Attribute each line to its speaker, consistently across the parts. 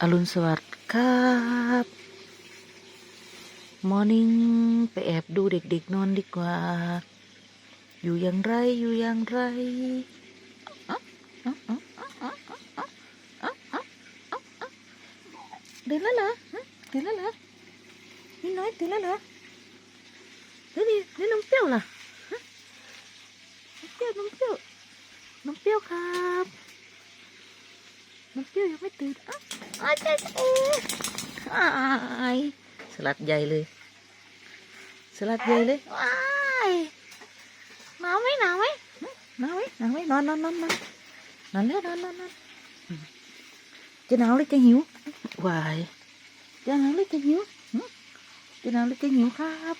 Speaker 1: อรุณสวัสดิ์ครับมอร์นิ่งไปแอบดูเด็กๆนอนดีกว่า อยู่อย่างไรอยู่อย่างไร เดินแล้วเหรอเดินแล้วเหรอนี่น้อยเดินแล้วเหรอเฮ้ยนี่นี่น้องเปรี้ยวล่ะน้องเปรี้ยวน้องเปรี้ยวน้องเปรี้ยวครับ น้องเปรี้ยวยังไม่ตื่นอ้าวอ้าวเจ๊เอ๊ะอ้ายสลัดใหญ่เลย สลัดใหญ่เลยว้ายหนาวไหมหนาวไหมหนาวไหมหนาวไหมนอนนอนนอนนอนนอนแล้วนอนนอนนอนอืมจะหนาวหรือจะหิววายจะหนาวหรือจะหิวหึจะหนาวหรือจะหิวครับ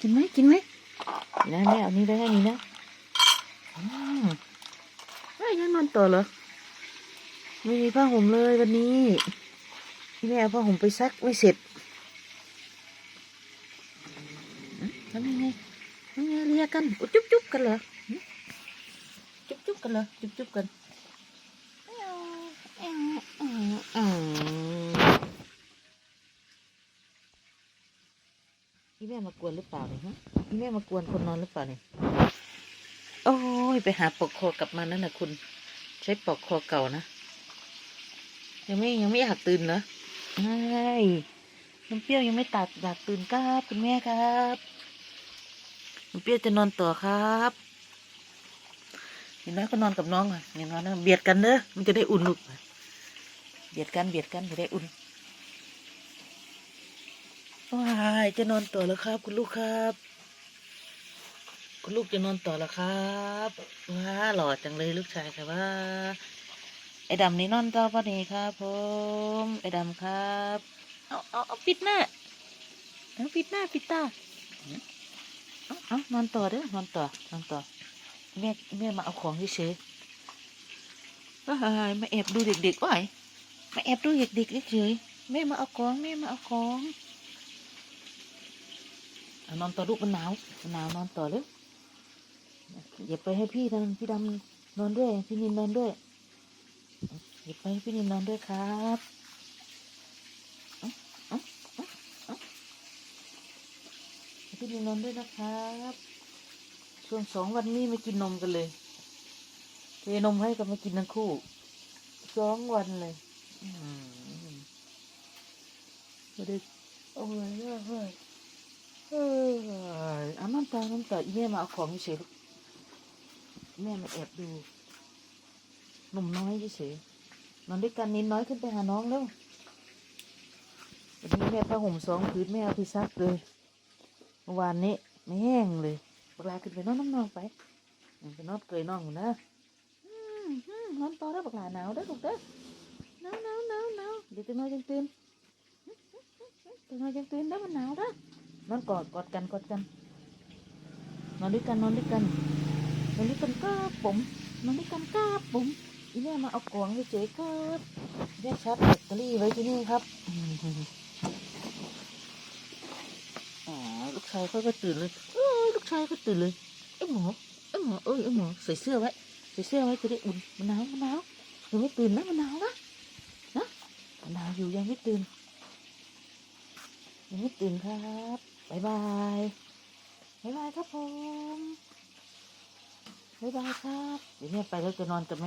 Speaker 1: กินไหมกินไหมนี่นะแม่เอานี่ได้ให้นี่นะอืมเฮ้ยยังนอนต่อเหรอ ไม่มีผ้าห่มเลยวันนี้พี่แม่เอาผ้าห่มไปซักไม่เสร็จทำยังไงทำยังไงเรียกกันอุจุ๊บจุ๊บกันเหรอจุ๊บจุ๊บกันเหรอจุ๊บจุ๊บกันพี่แม่มากวนหรือเปล่าเนี่ยฮะพี่แม่มากวนคนนอนหรือเปล่าเนี่ยโอ้ยไปหาปลอกคอกลับมานั่นนะคุณ ใช้ปลอกคอเก่านะ ยังไม่ยังไม่อยากตื่นเหรอใช่น้ำเปรี้ยวยังไม่ตัดอยากตื่นครับคุณแม่ครับน้ำเปรี้ยวจะนอนต่อครับเห็นไหมก็นอนกับน้องอะเห็นไหมนะเบียดกันเด้อมันจะได้อุ่นลูกเบียดกันเบียดกันจะได้อุ่นว้ายจะนอนต่อแล้วครับ คุณลูกครับ คุณลูกจะนอนต่อแล้วครับว้าหล่อจังเลยลูกชายค่ะว่า ไอ้ดำนี่นอนต่อปะนี่ครับผมไอ้ดำครับ เอาเอาเอาปิดหน้าเอาปิดหน้าปิดตาเอาเอานอนต่อเด้อนอนต่อนอนต่อแม่แม่มาเอาของเฉยๆว้ายมาแอบดูเด็กๆว้ายมาแอบดูเด็กๆเฉยๆแม่มาเอาของแม่มาเอาของนอนต่อลูกมันหนาวมันหนาวนอนต่อเลยอย่าไปให้พี่ดำพี่ดำนอนด้วยพี่นินนอนด้วย หยิบไปให้พี่นินนอนด้วยครับอาเอาเอาเอาให้พี่นินนอนด้วยนะครับ ช่วงสองวันนี้ไม่กินนมกันเลยเทนมให้กับไม่กินทั้งคู่สองวันเลยอืมไม่ได้โอ้ยเฮ้ยเฮ้ยอาน้ำตาน้ำตาแม่มาเอาของเฉยๆลูกแม่มาแอบดูหนุ่มน้อยเฉย อนด้วยกันนิดน้อยขึ้นไปหาน้องแล้ววันนี้แม่ผ้าห่มสองผืนแม่เอาไปซักเลยเมื่อวานนี้ไม่แห้งเลยเวลาขึ้นไปนอนน้ำนองไปไปนอนเกยน้องอยู่นะนอนต่อได้บักหลาหนาวได้อลูกเด้อหนาวหนาวหนาวหนาวเดี๋ยวจะนอนจังตื่นจะนอนจังตื่นได้มันหนาวเด้นอนกอดกอดกันกอดกัน นอนด้วยกันนอนด้วยกันนอนด้วยกันก้าผมนอนด้วยกันก้าผม อีแม่มาเอากล่องเฉยๆครับแม่ชาร์จแบตเตอรี่ไว้ที่นี่ครับอ๋อลูกชายเขาก็ตื่นเลยเอ้ยลูกชายก็ตื่นเลยไอ้หมอไอ้หมอเอ้ยไอ้หมอใส่เสื้อไว้ใส่เสื้อไว้จะได้อุ่นมันหนาวมันหนาวยังไม่ตื่นนะมันหนาวนะนะมันหนาวอยู่ยังไม่ตื่นยังไม่ตื่นครับบายบายบายบายครับผมบายบายครับเดี๋ยวแม่ไปแล้วจะนอนกันไหม